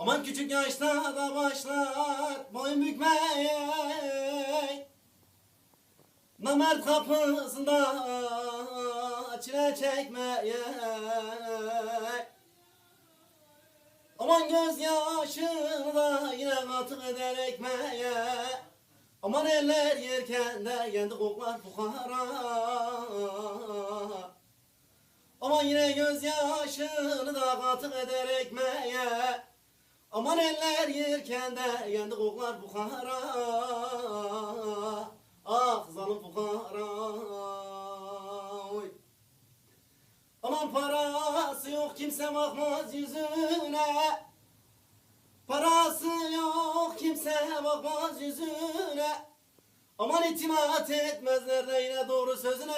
Aman küçük yaşta başlar boyun bükmeye Namert kapısında çile çekmeye Aman gözyaşını da yine katık eder ekmeğe Aman eller yerken de kendi koklar fukara. Aman yine gözyaşını da katık eder ekmeğe Aman eller yerken de kendi koklar fukara Ah zalim fukara Oy. Aman parası yok kimse bakmaz yüzüne. Parası yok kimse bakmaz yüzüne. Aman itimat etmezler de yine doğru sözüne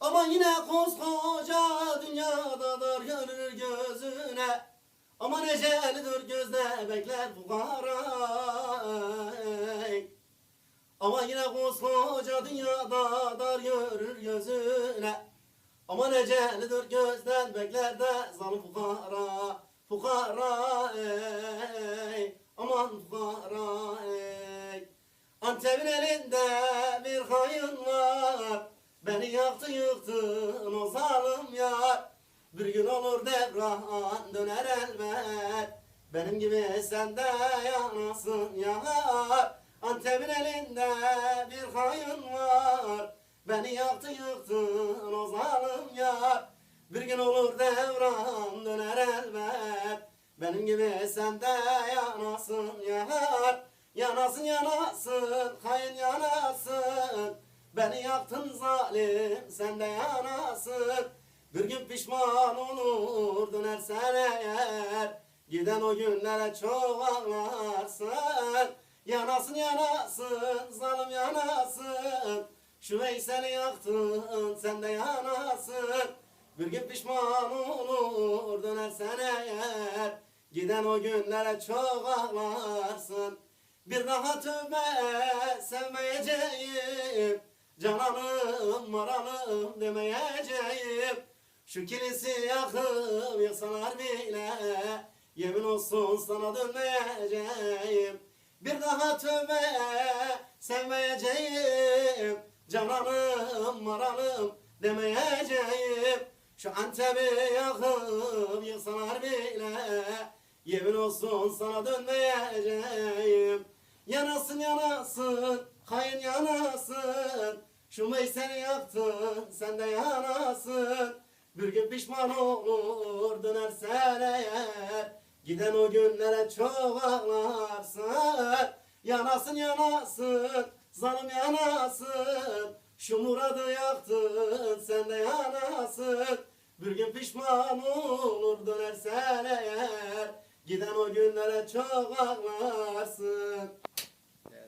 Aman yine koskoca dünyada dar görür gözüne. Aman ecelidir gözde bekler fukara Aman yine koskoca dünyada dar görür gözüne. Aman ecelidir gözden bekler de zalim fukara Fukara ey Aman fukara ey Antep'in elinde bir hayın var Beni yaktı yıktın o zalim yar. Bir gün olur devran döner elbet. Benim gibi sen de yanasın yar. Antep'in elinde bir hayın var. Beni yaktı yıktın o zalim yar. Bir gün olur devran döner elbet. Benim gibi sen de yanasın yar. Yanasın yanasın hayın yanasın Beni yaktın zalim sen de yanasın. Bir gün pişman olur dönersen eğer. Giden o günlere çok ağlarsın. Yanasın yanasın zalim yanasın. Şu Veysel'i yaktın sen de yanasın. Bir gün pişman olur dönersen eğer. Giden o günlere çok ağlarsın. Bir daha tövbe sevmeyeceğim Cananım maranım demeyeceğim. Şu kilisi yakıp yaksalar bile Yemin olsun sana dönmeyeceğim. Bir daha tövbe sevmeyeceğim. Cananım maranım demeyeceğim. Şu Antep'i yakıp yıksalar bile Yemin olsun sana dönmeyeceğim. Yanasın yanasın Hayın yanasın Şu Veysel'i yaktın Sen de yanasın. Bir gün pişman olur Dönersen eğer Giden o günlere çok ağlarsın. Yanasın yanasın Zalim yanasın. Şu muradı yaktın Sen de yanasın. Bir gün pişman olur Dönersen eğer Giden o günlere çok ağlarsın